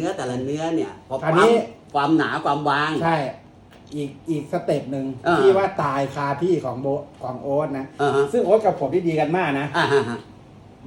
เนื้อแต่ละเนื้อเนี่ยพอคราวปั๊นี้มความหนาความบาง ใช่ อีกอีกสเต็ปหนึ่งอ่า ที่ว่าตายคาที่ของโบของโอ๊ตนะ อ่าฮะซึ่งโอ๊ตกับผมที่ดีกันมากนะ อ่าฮะฮะ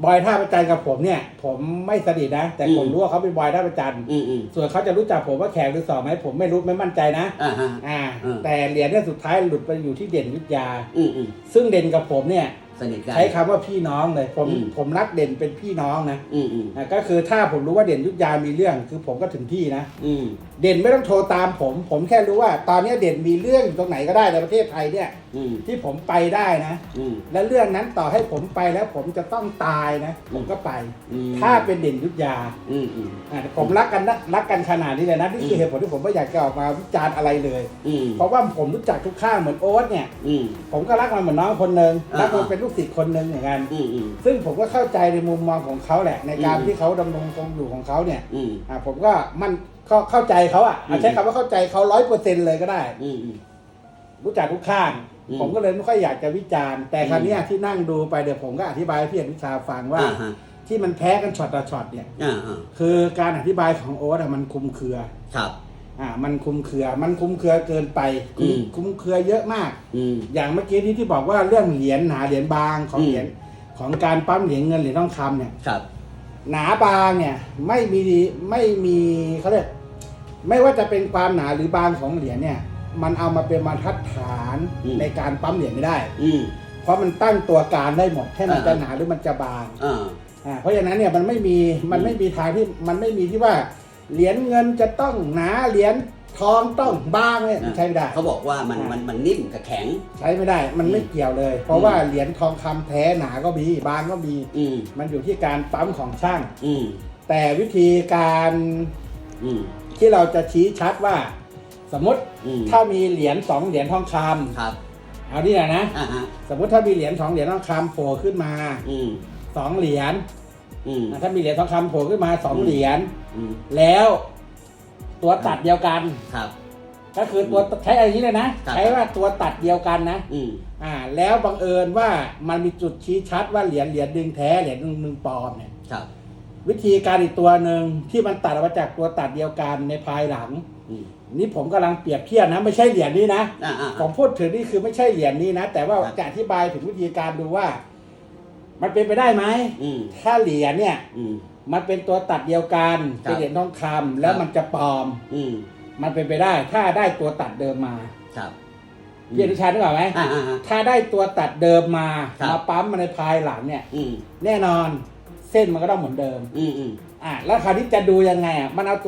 บอยท่าประจันกับผมเนี่ย ผมไม่สนิทนะ แต่ผมอืม รู้ว่าเขาเป็นบอยท่าประจันอืมอืมส่วนเขาจะรู้จักผมว่าแขกหรือสองไหมผมไม่รู้ไม่มั่นใจนะ อ่าฮะ อ่า อืม แต่เหรียญเนี่ยสุดท้ายหลุดไปอยู่ที่เด่นวิทยา อืมอืมซึ่งเด่นกับผมเนี่ยสนิทกัน ใช้คำว่าพี่น้องเลยผมอืม ผมรักเด่นเป็นพี่น้องนะอืมอืมอะก็คือถ้าผมรู้ว่าเด่นยุทธยามีเรื่อง คือผมก็ถึงที่นะ อืมเด่นไม่ต้องโทรตามผม ผมแค่รู้ว่า ตอนนี้เด่นมีเรื่องอยู่ตรงไหนก็ได้ในประเทศไทยเนี่ย อืม ที่ผมไปได้นะ อืม และเรื่องนั้นต่อให้ผมไปแล้วผมจะต้องตายนะ ผมก็ไป อืม ถ้าเป็นเด่นยุทธยาอืม อืม อะผมรักกันนะรักกันขนาดนี้เลยนะนี่คือม เหตุผลที่ผมไม่อยากจะออกมาวิจารณ์อะไรเลย อืมเพราะว่าผมรู้จักทุกข้างเหมือนโอ๊ตเนี่ย อืม ผมก็รักมันเหมือนน้องคนหนึ่งอ่า รักมันเป็นลูกศิษย์คนหนึ่งเหมือนกัน อืมอืม ซึ่งผมก็เข้าใจในมุมมองของเขาแหละ ในการอืม ที่เขาดำรงคงอยู่ของเขาเนี่ยอืม อ่าผมก็มันเข้าเข้าใจเขาอะอือะมใช้คำว่าเข้าใจเขาร้อยเปอร์เซ็นเลยก็ได้ อืมอืม รู้จักทุกข้าง อืม ผมก็เลยไม่ค่อยอยากจะวิจารณ์ แต่อืมครั้นี้ยที่นั่งดูไปเดี๋ยวผมก็อธิบายให้พี่อนุชาฟังว่า อ่าฮะที่มันแพ้กันช็อตต่อช็อตเนี่ย อ่าอ่าคือการอธิบายของโอ๊ตอะมันคลุมเครือ ครับ อ่า มันคลุมเครือ มันคลุมเครือเกินไปอืม คลุมเครือเยอะมาก อืม อย่างเมื่อกี้นี้ที่บอกว่าเรื่องเหรียญหนาเหรียญบางของอืม เหรียญของการปั๊มเหรียญเงินเหรียญทองคำเนี่ย ครับ หนาบางเนี่ยไม่มีไม่มีเขาเรียกไม่ว่าจะเป็นความหนาหรือบางของเหรียญเนี่ย มันเอามาเป็นบรรทัดฐานในการปั๊มเหรียญไม่ได้ อืม เพราะมันตั้งตัวการได้หมดแค่มันอ่า จะหนาหรือมันจะบางอ่า อ่าเพราะฉะนั้นเนี่ยมันไม่มีมันไม่มีทางที่มันไม่มีที่ว่า เหรียญเงินจะต้องหนาเหรียญทองต้องบางเนี่ยมันใช้ไม่ได้ เขาบอกว่ามันอ่ามัมันมันนิ่มกับแข็ง ใช้ไม่ได้มันไม่อืมเกี่ยวเลย เพราะว่าเหรียญทองคำแท้หนาก็มีบางก็มี อืม มันอยู่ที่การปั๊มของช่าง อืม แต่วิธีการอืม ที่เราจะชี้ชัดว่า สมมติอืม ถ้ามีเหรียญสองเหรียญทองคำครับเอานี่แหละนะ อ่าฮะ สมมติถ้ามีเหรียญสองเหรียญทองคำโผล่ขึ้นมาอืม สองเหรียญอืมอะถ้ามีเหรียญทองคำโผล่ขึ้นมาสองอืม เหรียญอืม แล้วตัวตัดเดียวกัน ครับ ก็คือตัวใช้อะไรนี้เลยนะ ครับ ใช้ว่าตัวตัดเดียวกันนะอืม อ่าแล้วบังเอิญว่ามันมีจุดชี้ชัดว่าเหรียญเหรียญดึงแท้เหรียญดึงดึงปลอมเนี่ย ครับ วิธีการอีกตัวหนึ่งที่มันตัดออกมาจากตัวตัดเดียวกันในภายหลังอืมนี่ผมกำลังเปรียบเทียบนะ ไม่ใช่เหรียญนี้นะอ่าอ่าผมพูดถึงนี่คือไม่ใช่เหรียญนี้นะ แต่ว่าครับจะอธิบายถึงวิธีการดูว่า มันเป็นไปได้ไหมอืมถ้าเหรียญเนี่ยอืมมันเป็นตัวตัดเดียวกันครับเป็นเหรียญทองคำแล้วครับมันจะปลอม อืมมันเป็นไปได้ ถ้าได้ตัวตัดเดิมมาครับพี่อนุชานึกออกไหมอ่าอ่าอ่าถ้าได้ตัวตัดเดิมมาครับมาปั๊มมาในภายหลังเนี่ยอืมแน่นอน เส้นมันก็ต้องเหมือนเดิม อืมอืม อะแล้วคราวนี้จะดูยังไงอะมันเอาตัว